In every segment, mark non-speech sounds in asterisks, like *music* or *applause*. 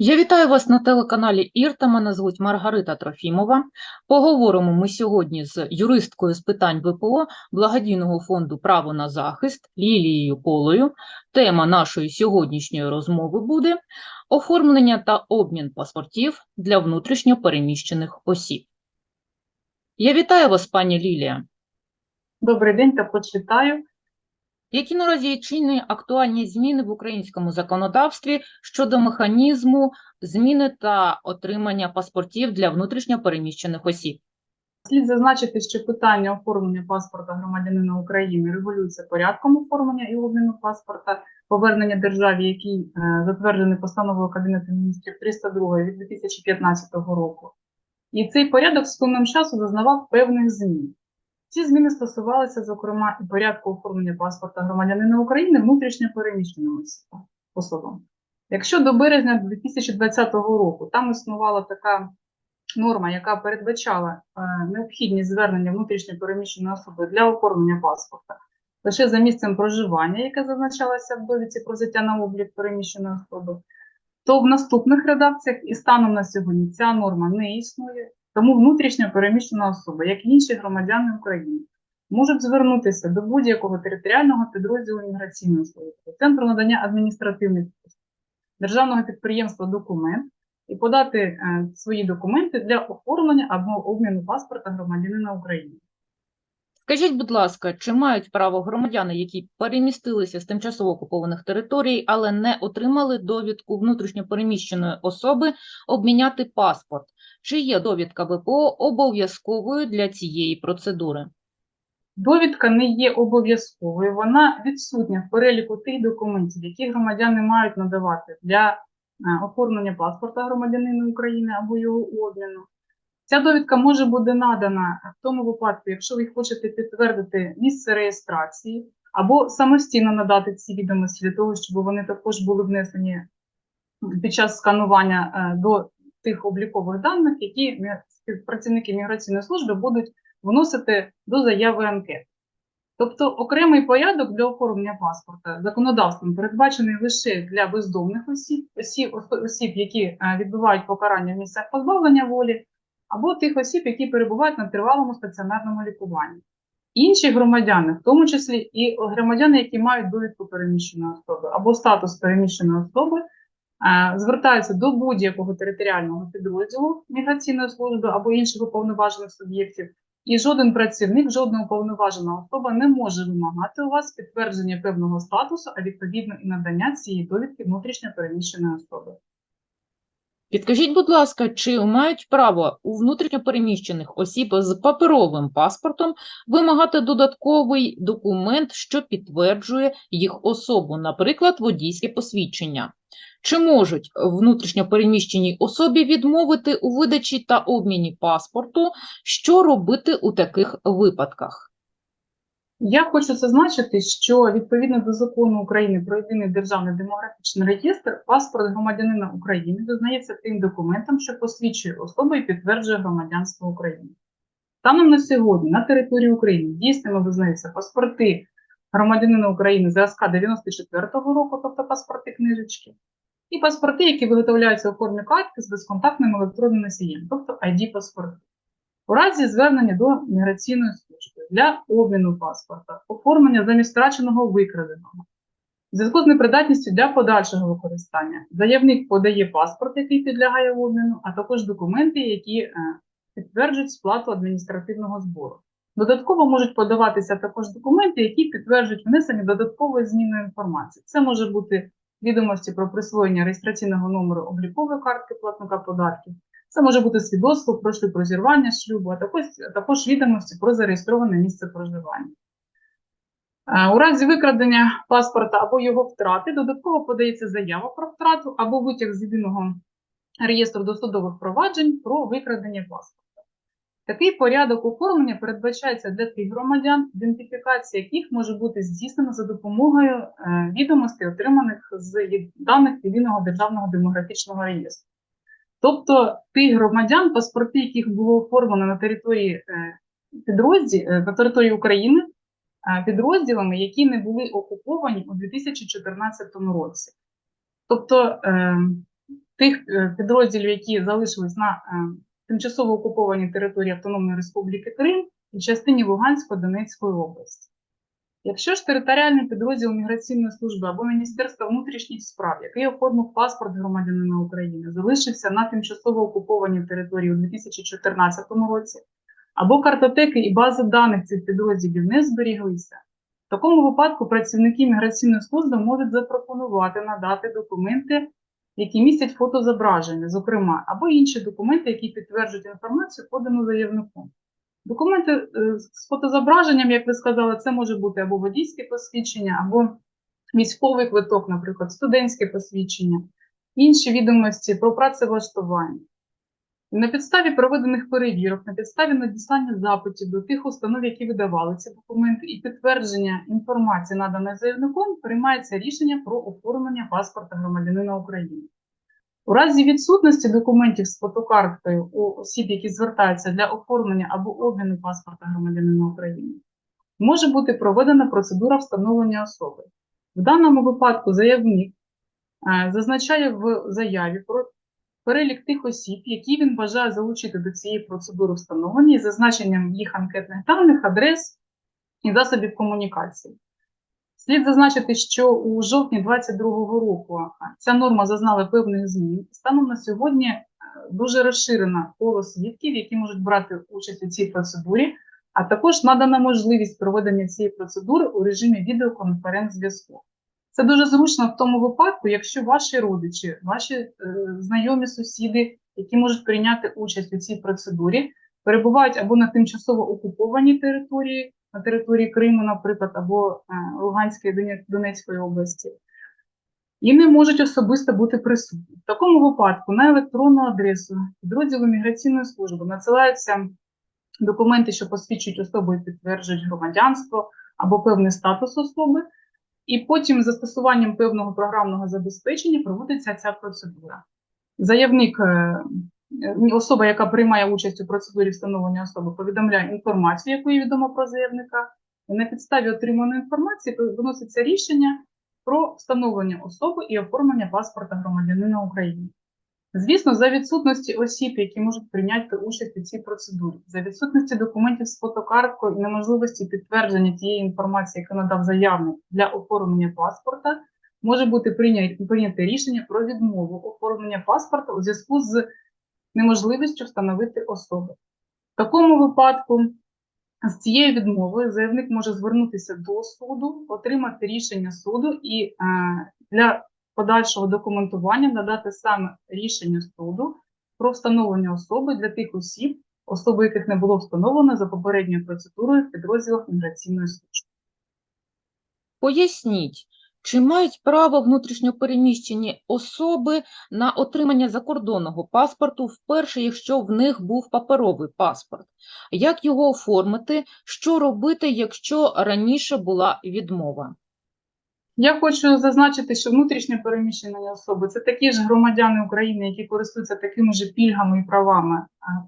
Я вітаю вас на телеканалі Ірта. Мене звуть Маргарита Трофімова. Поговоримо ми сьогодні з юристкою з питань ВПО благодійного фонду Право на захист Лілією Колою. Тема нашої сьогоднішньої розмови буде оформлення та обмін паспортів для внутрішньо переміщених осіб. Я вітаю вас, пані Лілія. Добрий день, також вітаю. Які наразі чинні актуальні зміни в українському законодавстві щодо механізму зміни та отримання паспортів для внутрішньо переміщених осіб? Слід зазначити, що питання оформлення паспорта громадянина України регулюється порядком оформлення і обміну паспорта, повернення державі, який е, затверджений постановою Кабінету міністрів 302 від 2015 року. І цей порядок з плином часу зазнавав певних змін. Ці зміни стосувалися, зокрема, і порядку оформлення паспорта громадянина України внутрішньо переміщеним особам. Якщо до березня 2020 року там існувала така норма, яка передбачала е, необхідність звернення внутрішньо переміщеної особи для оформлення паспорта лише за місцем проживання, яке зазначалося в довідці про взяття на облік переміщеної особи, то в наступних редакціях і станом на сьогодні ця норма не існує. Тому внутрішньо переміщена особа, як і інші громадяни України, можуть звернутися до будь-якого територіального підрозділу міграційної служби, центру надання адміністративних послуг, державного підприємства документ і подати е, свої документи для оформлення або обміну паспорта громадянина України. Скажіть, будь ласка, чи мають право громадяни, які перемістилися з тимчасово окупованих територій, але не отримали довідку внутрішньо переміщеної особи, обміняти паспорт? Чи є довідка ВПО обов'язковою для цієї процедури? Довідка не є обов'язковою, вона відсутня в переліку тих документів, які громадяни мають надавати для е, оформлення паспорта громадянина України або його обміну. Ця довідка може бути надана в тому випадку, якщо ви хочете підтвердити місце реєстрації, або самостійно надати ці відомості для того, щоб вони також були внесені під час сканування е, до тих облікових даних, які співпрацівники міграційної служби будуть вносити до заяви анкет. Тобто окремий порядок для оформлення паспорта законодавством передбачений лише для бездомних осіб, осіб, осіб які е, відбувають покарання в місцях позбавлення волі, або тих осіб, які перебувають на тривалому стаціонарному лікуванні. Інші громадяни, в тому числі і громадяни, які мають довідку переміщеної особи або статус переміщеної особи, звертаються до будь-якого територіального підрозділу міграційної служби або інших уповноважених суб'єктів, і жоден працівник, жодна уповноважена особа не може вимагати у вас підтвердження певного статусу, а відповідно і надання цієї довідки внутрішньо переміщеної особи. Підкажіть, будь ласка, чи мають право у внутрішньо переміщених осіб з паперовим паспортом вимагати додатковий документ, що підтверджує їх особу, наприклад, водійське посвідчення? Чи можуть внутрішньо переміщеній особі відмовити у видачі та обміні паспорту? Що робити у таких випадках? Я хочу зазначити, що відповідно до закону України про єдиний державний демографічний реєстр, паспорт громадянина України визнається тим документом, що посвідчує особу і підтверджує громадянство України. Станом на сьогодні на території України дійсними визнаються паспорти громадянина України зразка 94-го року, тобто паспорти книжечки, і паспорти, які виготовляються у формі картки з безконтактним електронним носієм, тобто ID-паспорти. У разі звернення до міграційної служби для обміну паспорта, оформлення замість втраченого викраденого, в зв'язку з непридатністю для подальшого використання, заявник подає паспорт, який підлягає обміну, а також документи, які е, підтверджують сплату адміністративного збору. Додатково можуть подаватися також документи, які підтверджують внесення додаткової зміни інформації. Це може бути відомості про присвоєння реєстраційного номеру облікової картки платника податків, це може бути свідоцтво про шлюб розірвання шлюбу, а також, також відомості про зареєстроване місце проживання. Е, У разі викрадення паспорта або його втрати додатково подається заява про втрату або витяг з єдиного реєстру досудових проваджень про викрадення паспорта. Такий порядок оформлення передбачається для тих громадян, ідентифікація яких може бути здійснена за допомогою е, відомостей, отриманих з даних єдиного державного демографічного реєстру. Тобто тих громадян, паспорти, яких було оформлено на території е, підрозділ, е, на території України підрозділами, які не були окуповані у 2014 році. Тобто е, тих підрозділів, які залишились на е, тимчасово окупованій території Автономної Республіки Крим і частині Лугансько-Донецької області. Якщо ж територіальний підрозділ міграційної служби або Міністерства внутрішніх справ, який оформив паспорт громадянина України, залишився на тимчасово окупованій території у 2014 році, або картотеки і бази даних цих підрозділів не зберіглися, в такому випадку працівники міграційної служби можуть запропонувати надати документи, які містять фотозображення, зокрема, або інші документи, які підтверджують інформацію, подану заявником. Документи е, з фотозображенням, як ви сказали, це може бути або водійське посвідчення, або військовий квиток, наприклад, студентське посвідчення, інші відомості про працевлаштування. На підставі проведених перевірок, на підставі надіслання запитів до тих установ, які видавали ці документи, і підтвердження інформації, наданої заявником, приймається рішення про оформлення паспорта громадянина України. У разі відсутності документів з фотокарткою у осіб, які звертаються для оформлення або обміну паспорта громадянина України, може бути проведена процедура встановлення особи. В даному випадку заявник е, зазначає в заяві про перелік тих осіб, які він бажає залучити до цієї процедури встановлення із зазначенням їх анкетних даних, адрес і засобів комунікації. Слід зазначити, що у жовтні 2022 року ця норма зазнала певних змін. Станом на сьогодні е, дуже розширена коло свідків, які можуть брати участь у цій процедурі, а також надана можливість проведення цієї процедури у режимі відеоконференц-зв'язку. Це дуже зручно в тому випадку, якщо ваші родичі, ваші е, знайомі сусіди, які можуть прийняти участь у цій процедурі, перебувають або на тимчасово окупованій території, на території Криму, наприклад, або е, Луганської Донецької області, і не можуть особисто бути присутні. В такому випадку на електронну адресу підрозділу міграційної служби надсилаються документи, що посвідчують особу і підтверджують громадянство або певний статус особи. І потім застосуванням певного програмного забезпечення проводиться ця процедура. Заявник, е, е, особа, яка приймає участь у процедурі встановлення особи, повідомляє інформацію, яку їй відомо про заявника, і на підставі отриманої інформації виноситься рішення про встановлення особи і оформлення паспорта громадянина України. Звісно, за відсутності осіб, які можуть прийняти участь у цій процедурі, за відсутності документів з фотокарткою і неможливості підтвердження тієї інформації, яку надав заявник для оформлення паспорта, може бути прийняте рішення про відмову оформлення паспорта у зв'язку з неможливістю встановити особи. В такому випадку з цією відмовою заявник може звернутися до суду, отримати рішення суду і е, для подальшого документування надати саме рішення суду про встановлення особи для тих осіб, особи яких не було встановлено за попередньою процедурою в підрозділах міграційної служби. Поясніть, чи мають право внутрішньопереміщені особи на отримання закордонного паспорту вперше, якщо в них був паперовий паспорт? Як його оформити? Що робити, якщо раніше була відмова? Я хочу зазначити, що внутрішньо переміщені особи це такі ж громадяни України, які користуються такими ж пільгами і правами,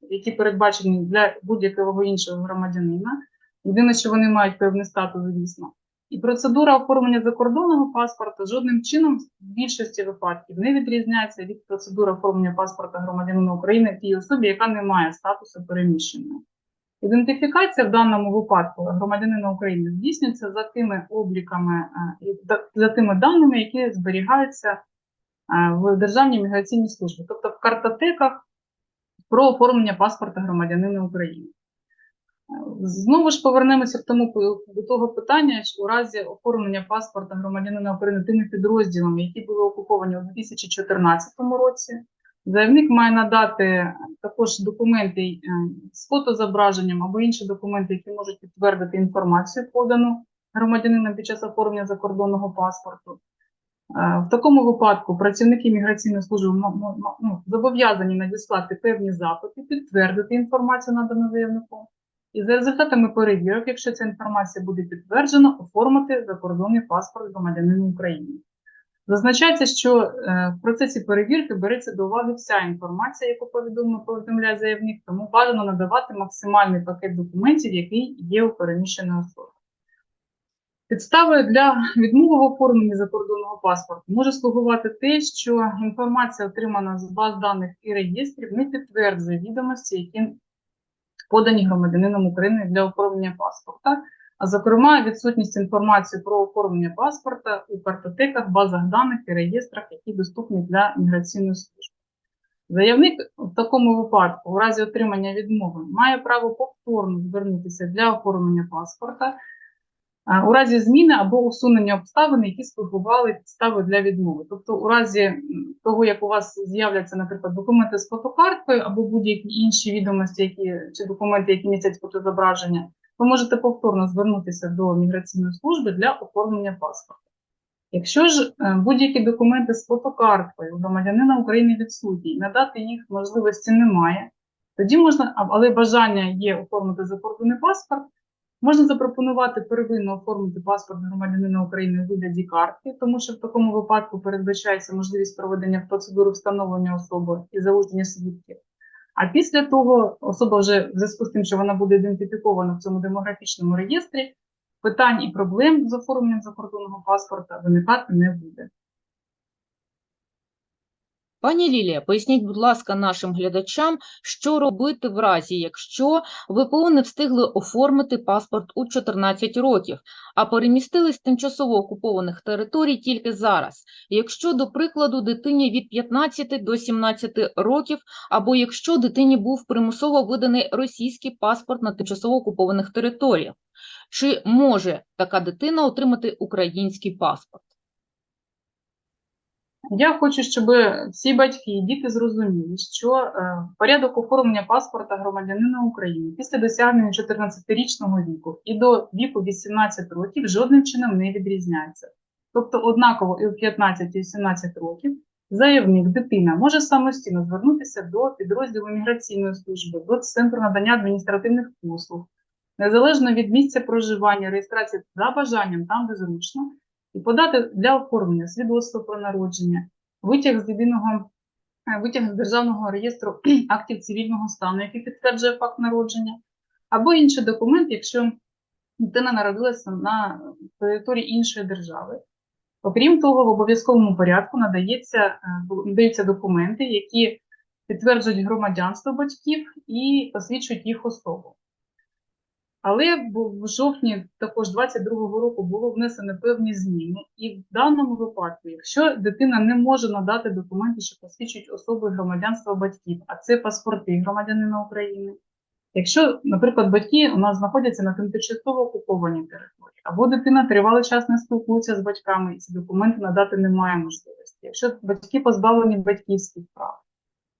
які передбачені для будь-якого іншого громадянина. Єдине, що вони мають певний статус, звісно. І процедура оформлення закордонного паспорта жодним чином в більшості випадків не відрізняється від процедури оформлення паспорта громадянина України тій особі, яка не має статусу переміщеної. Ідентифікація в даному випадку громадянина України здійснюється за тими обліками, е, і за- тими даними, які зберігаються е, в Державній міграційній службі, тобто в картотеках про оформлення паспорта громадянина України. Е, Знову ж повернемося к тому до того питання, що у разі оформлення паспорта громадянина України тими підрозділами, які були окуповані у 2014 році, Заявник має надати також документи е, з фотозображенням або інші документи, які можуть підтвердити інформацію, подану громадянином під час оформлення закордонного паспорту. Е, В такому випадку працівники міграційної служби ну, зобов'язані надіслати певні запити, підтвердити інформацію надану заявником. І за результатами перевірок, якщо ця інформація буде підтверджена, оформити закордонний паспорт громадянина України. Зазначається, що е, в процесі перевірки береться до уваги вся інформація, яку повідомив- повідомляє заявник, тому бажано надавати максимальний пакет документів, який є у переміщеної особи. Підставою для відмови в оформленні закордонного паспорту може слугувати те, що інформація, отримана з баз даних і реєстрів, не підтверджує відомості, які подані громадянином України для оформлення паспорта, зокрема відсутність інформації про оформлення паспорта у картотеках, базах даних і реєстрах, які доступні для міграційної служби. Заявник в такому випадку, у разі отримання відмови, має право повторно звернутися для оформлення паспорта у разі зміни або усунення обставин, які слугували підставою для відмови. Тобто, у разі того, як у вас з'являться, наприклад, документи з фотокарткою або будь-які інші відомості, які чи документи, які містять фотозображення, ви можете повторно звернутися до міграційної служби для оформлення паспорта. Якщо ж е, будь-які документи з фотокарткою громадянина України відсутні, надати їх можливості немає, тоді можна, але бажання є оформити закордонний паспорт, можна запропонувати первинно оформити паспорт громадянина України у вигляді картки, тому що в такому випадку передбачається можливість проведення процедури встановлення особи і залучення свідків. А після того особа вже в зв'язку з тим, що вона буде ідентифікована в цьому демографічному реєстрі, питань і проблем з оформленням закордонного паспорта виникати не буде. Пані Лілія, поясніть, будь ласка, нашим глядачам, що робити в разі, якщо ВПО не встигли оформити паспорт у 14 років, а перемістились з тимчасово окупованих територій тільки зараз. Якщо, до прикладу, дитині від 15 до 17 років, або якщо дитині був примусово виданий російський паспорт на тимчасово окупованих територіях, чи може така дитина отримати український паспорт? Я хочу, щоб всі батьки і діти зрозуміли, що е, порядок оформлення паспорта громадянина України після досягнення 14-річного віку і до віку 18 років жодним чином не відрізняється. Тобто, однаково і в 15 і в 17 років заявник, дитина може самостійно звернутися до підрозділу міграційної служби, до центру надання адміністративних послуг, незалежно від місця проживання, реєстрації за бажанням, там де зручно, і подати для оформлення свідоцтво про народження, витяг з єдиного е, витяг з державного реєстру *clears throat* актів цивільного стану, який підтверджує факт народження, або інший документ, якщо дитина народилася на території іншої держави. Окрім того, в обов'язковому порядку надається, е, надаються документи, які підтверджують громадянство батьків і посвідчують їх особу. Але в жовтні також 22-го року було внесено певні зміни, і в даному випадку, якщо дитина не може надати документи, що посвідчують особу і громадянство батьків, а це паспорти громадянина України. Якщо, наприклад, батьки у нас знаходяться на тимчасово окупованій території, або дитина тривалий час не спілкується з батьками, і ці документи надати немає можливості. Якщо батьки позбавлені батьківських прав,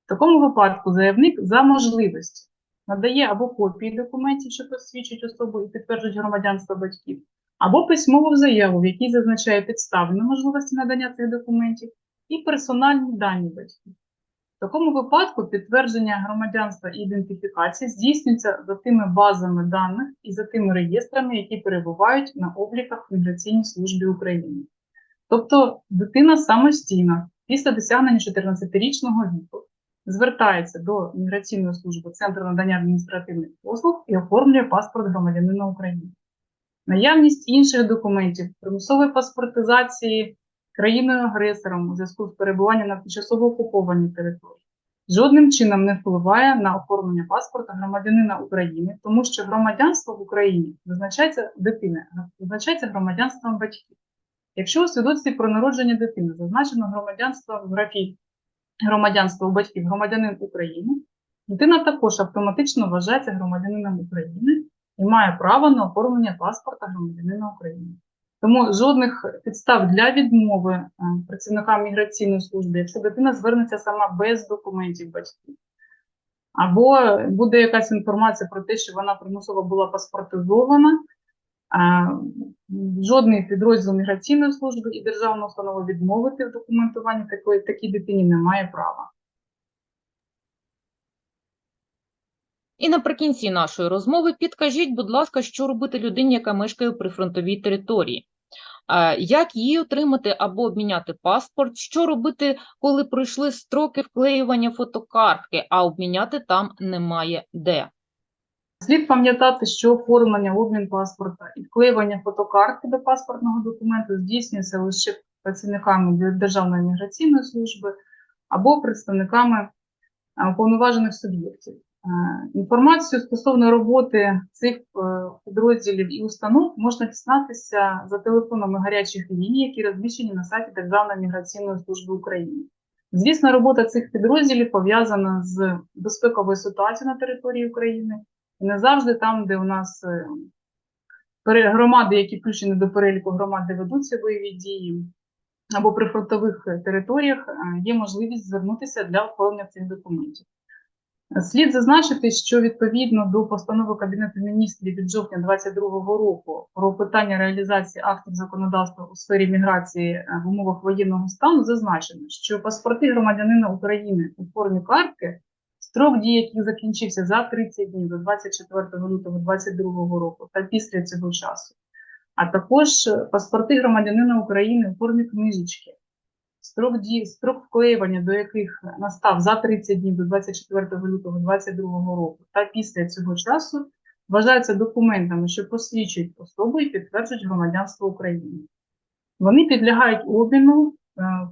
в такому випадку заявник за можливості надає або копії документів, що посвідчують особу і підтверджують громадянство батьків, або письмову заяву, в якій зазначає підстави неможливості надання цих документів, і персональні дані батьків. В такому випадку підтвердження громадянства і ідентифікації здійснюється за тими базами даних і за тими реєстрами, які перебувають на обліках в Міграційній службі України. Тобто дитина самостійно після досягнення 14-річного віку звертається до міграційної служби Центру надання адміністративних послуг і оформлює паспорт громадянина України. Наявність інших документів, примусової паспортизації країною-агресором у зв'язку з перебуванням на тимчасово окупованій території жодним чином не впливає на оформлення паспорта громадянина України, тому що громадянство в Україні визначається дитини, визначається громадянством батьків. Якщо у свідоцтві про народження дитини зазначено громадянство в графі громадянство у батьків громадянин України, дитина також автоматично вважається громадянином України і має право на оформлення паспорта громадянина України. Тому жодних підстав для відмови е, працівникам міграційної служби, якщо дитина звернеться сама без документів батьків, або буде якась інформація про те, що вона примусово була паспортизована, жодний підрозділ міграційної служби і державна установа відмовити в документуванні такої такій дитині не має права. І наприкінці нашої розмови підкажіть, будь ласка, що робити людині, яка мешкає у прифронтовій території. Як їй отримати або обміняти паспорт? Що робити, коли пройшли строки вклеювання фотокартки, а обміняти там немає де? Слід пам'ятати, що оформлення, обмін паспорта і вклеювання фотокартки до паспортного документу здійснюється лише працівниками Державної міграційної служби або представниками а, уповноважених суб'єктів. Е, Інформацію стосовно роботи цих е, підрозділів і установ можна дізнатися за телефонами гарячих ліній, які розміщені на сайті Державної міграційної служби України. Звісно, робота цих підрозділів пов'язана з безпековою ситуацією на території України. І не завжди там, де у нас е, громади, які включені до переліку громад, де ведуться бойові дії, або при фронтових е, територіях е, є можливість звернутися для оформлення цих документів. Слід зазначити, що відповідно до постанови Кабінету міністрів від жовтня 2022 року про питання реалізації актів законодавства у сфері міграції в умовах воєнного стану зазначено, що паспорти громадянина України у формі картки, строк дії яких закінчився за 30 днів до 24 лютого 2022 року та після цього часу, а також е, паспорти громадянина України у формі книжечки, строк дії, строк вклеювання до яких настав за 30 днів до 24 лютого 2022 року та після цього часу, вважаються документами, що посвідчують особу і підтверджують громадянство України. Вони підлягають обміну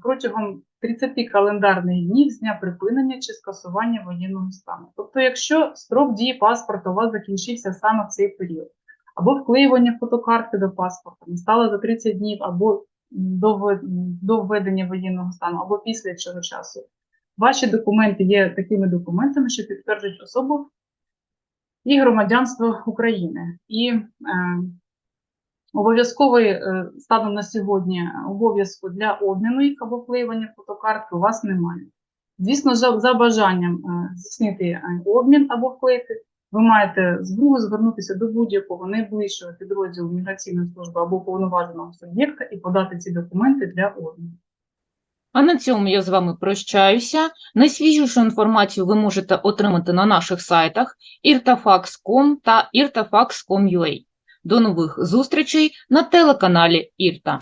протягом 30 календарних днів з дня припинення чи скасування воєнного стану. Тобто, якщо строк дії паспорта у вас закінчився саме в цей період, або вклеювання фотокартки до паспорта не стало за 30 днів, або до введення воєнного стану, або після цього часу, ваші документи є такими документами, що підтверджують особу і громадянство України. І е, обов'язковий е, станом на сьогодні обов'язку для обміну їх або вклеювання фотокартки у вас немає. Звісно, за, бажанням е, здійснити е, обмін або вклеїти, ви маєте змогу звернутися до будь-якого найближчого підрозділу міграційної служби або повноваженого суб'єкта і подати ці документи для обміну. А на цьому я з вами прощаюся. Найсвіжішу інформацію ви можете отримати на наших сайтах irtafax.com та irtafax.com.ua. До нових зустрічей на телеканалі Ірта.